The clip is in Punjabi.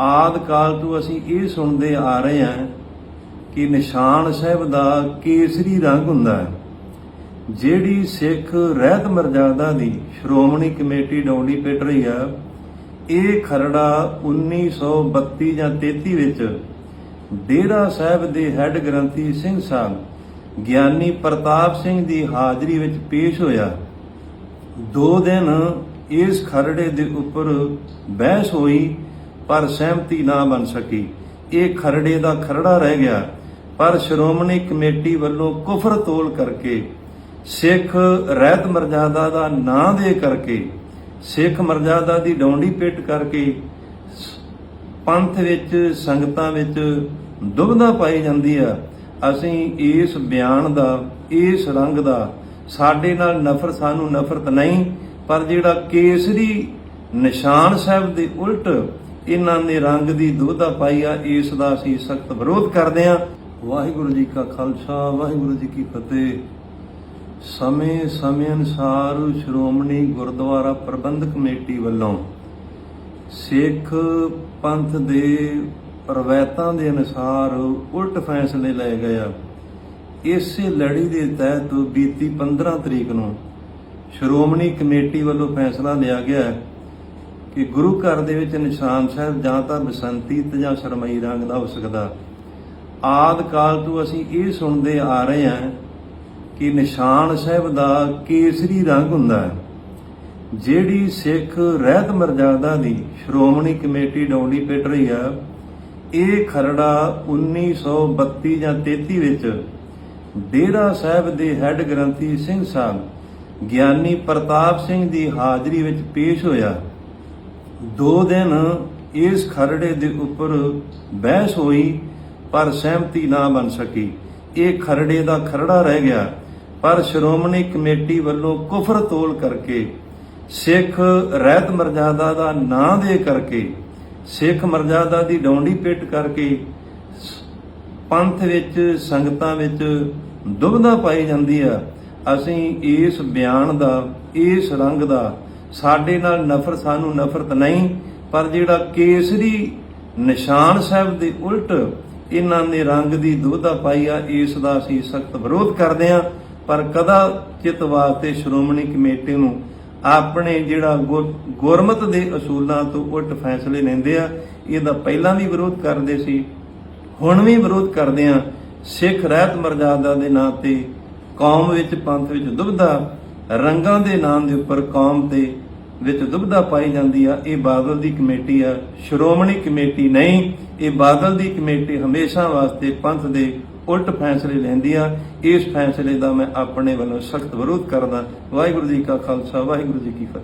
ਆਦ ਕਾਲ ਤੋਂ ਅਸੀਂ ਇਹ ਸੁਣਦੇ ਆ ਰਹੇ ਹਾਂ ਕਿ ਨਿਸ਼ਾਨ ਸਾਹਿਬ ਦਾ ਕੇਸਰੀ ਰੰਗ ਹੁੰਦਾ ਹੈ। ਜਿਹੜੀ ਸਿੱਖ ਰਹਿਤ ਮਰਜ਼ਾਦਾ ਦੀ ਸ਼੍ਰੋਮਣੀ ਕਮੇਟੀ ਡੌਂਡੀ ਪਿੱਟ ਰਹੀ ਆ, ਇਹ ਖਰੜਾ 1932 ਜਾਂ 33 ਵਿੱਚ ਡੇਰਾ ਸਾਹਿਬ ਦੇ ਹੈੱਡ ਗ੍ਰੰਥੀ ਸਿੰਘ ਸਾਹਿਬ, ਗਿਆਨੀ ਪ੍ਰਤਾਪ ਸਿੰਘ ਦੀ ਹਾਜ਼ਰੀ ਵਿੱਚ ਪੇਸ਼ ਹੋਇਆ। ਦੋ ਦਿਨ ਇਸ ਖਰੜੇ ਦੇ ਉੱਪਰ ਬਹਿਸ ਹੋਈ ਪਰ ਸਹਿਮਤੀ ਨਾ ਬਣ ਸਕੀ। ਇਹ ਖਰੜੇ ਦਾ ਖਰੜਾ ਰਹਿ ਗਿਆ। ਪਰ ਸ਼੍ਰੋਮਣੀ ਕਮੇਟੀ ਵੱਲੋਂ ਕੁਫਰ ਤੋਲ ਕਰਕੇ, ਸਿੱਖ ਰਹਿਤ ਮਰਜ਼ਾਦਾ ਦਾ ਨਾਂ ਦੇ ਕਰਕੇ, ਸਿੱਖ ਮਰਜ਼ਾਦਾ ਦੀ ਡੌਂਡੀ ਪੇਟ ਕਰਕੇ ਪੰਥ ਵਿੱਚ, ਸੰਗਤਾਂ ਵਿੱਚ ਦੁਬਦਾ ਪਾਈ ਜਾਂਦੀ ਆ। ਅਸੀਂ ਇਸ ਬਿਆਨ ਦਾ, ਇਸ ਰੰਗ ਦਾ, ਸਾਡੇ ਨਾਲ ਨਫ਼ਰਤ, ਸਾਨੂੰ ਨਫ਼ਰਤ ਨਹੀਂ, ਪਰ ਜਿਹੜਾ ਕੇਸਰੀ ਨਿਸ਼ਾਨ ਸਾਹਿਬ ਦੇ ਉਲਟ ਇਹਨਾਂ ਨੇ ਰੰਗ ਦੀ ਦੁਬਦਾ ਪਾਈ ਆ, ਇਸ ਦਾ ਅਸੀਂ ਸਖਤ ਵਿਰੋਧ ਕਰਦੇ ਆ ਵਾਹਿਗੁਰੂ ਜੀ ਕਾ ਖਾਲਸਾ, ਵਾਹਿਗੁਰੂ ਜੀ ਕੀ ਫਤਿਹ। ਸਮੇਂ ਸਮੇਂ ਅਨੁਸਾਰ ਸ਼੍ਰੋਮਣੀ ਗੁਰਦੁਆਰਾ ਪ੍ਰਬੰਧਕ ਕਮੇਟੀ ਵੱਲੋਂ ਸਿੱਖ ਪੰਥ ਦੇ ਰਵਾਇਤਾਂ ਦੇ ਅਨੁਸਾਰ ਉਲਟ ਫੈਸਲੇ ਲਏ ਗਏ ਆ। ਇਸੇ ਲੜੀ ਦੇ ਤਹਿਤ ਬੀਤੀ 15 ਤਰੀਕ ਨੂੰ ਸ਼੍ਰੋਮਣੀ ਕਮੇਟੀ ਵੱਲੋਂ ਫੈਸਲਾ ਲਿਆ ਗਿਆ ਹੈ। ਕਿ ਗੁਰੂ ਘਰ ਦੇ ਵਿੱਚ ਨਿਸ਼ਾਨ ਸਾਹਿਬ ਜਾਂ ਤਾਂ ਬਸੰਤੀ ਤੇ ਜਾਂ ਸ਼ਰਮਈ ਰੰਗ ਦਾ ਹੋ ਸਕਦਾ। ਆਦ ਕਾਲ ਤੋਂ ਅਸੀਂ ਇਹ ਸੁਣਦੇ ਆ ਰਹੇ ਹਾਂ ਕਿ ਨਿਸ਼ਾਨ ਸਾਹਿਬ ਦਾ ਕੇਸਰੀ ਰੰਗ ਹੁੰਦਾ ਹੈ। ਜਿਹੜੀ ਸਿੱਖ ਰਹਿਤ ਮਰਜ਼ਾਦਾ ਦੀ ਸ਼੍ਰੋਮਣੀ ਕਮੇਟੀ ਡੌਂਡੀ ਪਿੱਟ ਰਹੀ ਆ, ਇਹ ਖਰੜਾ 1932 ਜਾਂ 33 ਵਿੱਚ ਡੇਰਾ ਸਾਹਿਬ ਦੇ ਹੈੱਡ ਗ੍ਰੰਥੀ ਸਿੰਘ ਸਾਹਿਬ, ਗਿਆਨੀ ਪ੍ਰਤਾਪ ਸਿੰਘ ਦੀ ਹਾਜ਼ਰੀ ਵਿੱਚ ਪੇਸ਼ ਹੋਇਆ। ਦੋ ਦਿਨ ਇਸ ਖਰੜੇ ਦੇ ਉੱਪਰ ਬਹਿਸ ਹੋਈ, ਪਰ ਸਹਿਮਤੀ ਨਾ ਬਣ ਸਕੀ। ਇਹ ਖਰੜੇ ਦਾ ਖਰੜਾ ਰਹਿ ਗਿਆ, ਪਰ ਸ਼੍ਰੋਮਣੀ ਕਮੇਟੀ ਵੱਲੋਂ ਕੁਫਰ ਤੋਲ ਕਰਕੇ, ਸਿੱਖ ਰਹਿਤ ਮਰਜ਼ਾਦਾ ਦਾ ਨਾਂ ਦੇ ਕਰਕੇ, ਸਿੱਖ ਮਰਜ਼ਾਦਾ ਦੀ ਡੌਂਡੀ ਪਿੱਟ ਕਰਕੇ, ਪੰਥ ਵਿੱਚ, ਸੰਗਤਾਂ ਵਿੱਚ ਦੁਬਦਾ ਪਾਈ ਜਾਂਦੀ ਆ। ਅਸੀਂ ਇਸ ਬਿਆਨ ਦਾ, ਇਸ ਰੰਗ ਦਾ ਸਾਡੇ ਨਾਲ ਨਫ਼ਰਤ ਸਾਨੂੰ ਨਫ਼ਰਤ ਨਹੀਂ, ਪਰ ਜਿਹੜਾ ਕੇਸਰੀ ਨਿਸ਼ਾਨ ਸਾਹਿਬ ਦੇ ਉਲਟ ਇਹਨਾਂ ਨੇ ਰੰਗ ਦੀ ਦੁਬਦਾ ਪਾਈ ਆ, ਇਸ ਦਾ ਅਸੀਂ ਸਖਤ ਵਿਰੋਧ ਕਰਦੇ ਆ ਪਰ ਕਦਾ ਚਿਤ ਵਾਸਤੇ ਸ਼੍ਰੋਮਣੀ ਕਮੇਟੀ ਨੂੰ ਆਪਣੇ ਜਿਹੜਾ ਗੁਰ- ਗੁਰਮਤ ਦੇ ਅਸੂਲਾਂ ਤੋਂ ਉਲਟ ਫੈਸਲੇ ਲੈਂਦੇ ਆ, ਇਹਦਾ ਪਹਿਲਾਂ ਵੀ ਵਿਰੋਧ ਕਰਦੇ ਸੀ, ਹੁਣ ਵੀ ਵਿਰੋਧ ਕਰਦੇ ਆ। ਸਿੱਖ ਰਹਿਤ ਮਰਜ਼ਾਦਾ ਦੇ ਨਾਂ ਤੇ ਕੌਮ ਵਿੱਚ, ਪੰਥ ਵਿੱਚ ਦੁਬਦਾ ਰੰਗਾਂ ਦੇ ਨਾਮ ਦੇ ਉੱਪਰ ਕੌਮ ਤੇ ਵਿੱਚ ਦੁਬਧਾ ਪਾਈ ਜਾਂਦੀ ਆ। ਇਹ ਬਾਦਲ ਦੀ ਕਮੇਟੀ ਆ। ਸ਼੍ਰੋਮਣੀ ਕਮੇਟੀ ਨਹੀਂ। ਇਹ ਬਾਦਲ ਦੀ ਕਮੇਟੀ ਹਮੇਸ਼ਾ ਵਾਸਤੇ ਪੰਥ ਦੇ ਉਲਟ ਫੈਸਲੇ ਲੈਂਦੀ ਆ। ਇਸ ਫੈਸਲੇ ਦਾ ਮੈਂ ਆਪਣੇ ਵੱਲੋਂ ਸਖਤ ਵਿਰੋਧ ਕਰਦਾ। ਵਾਹਿਗੁਰੂ ਜੀ ਕਾ ਖਾਲਸਾ, ਵਾਹਿਗੁਰੂ ਜੀ ਕੀ ਫਤਿਹ।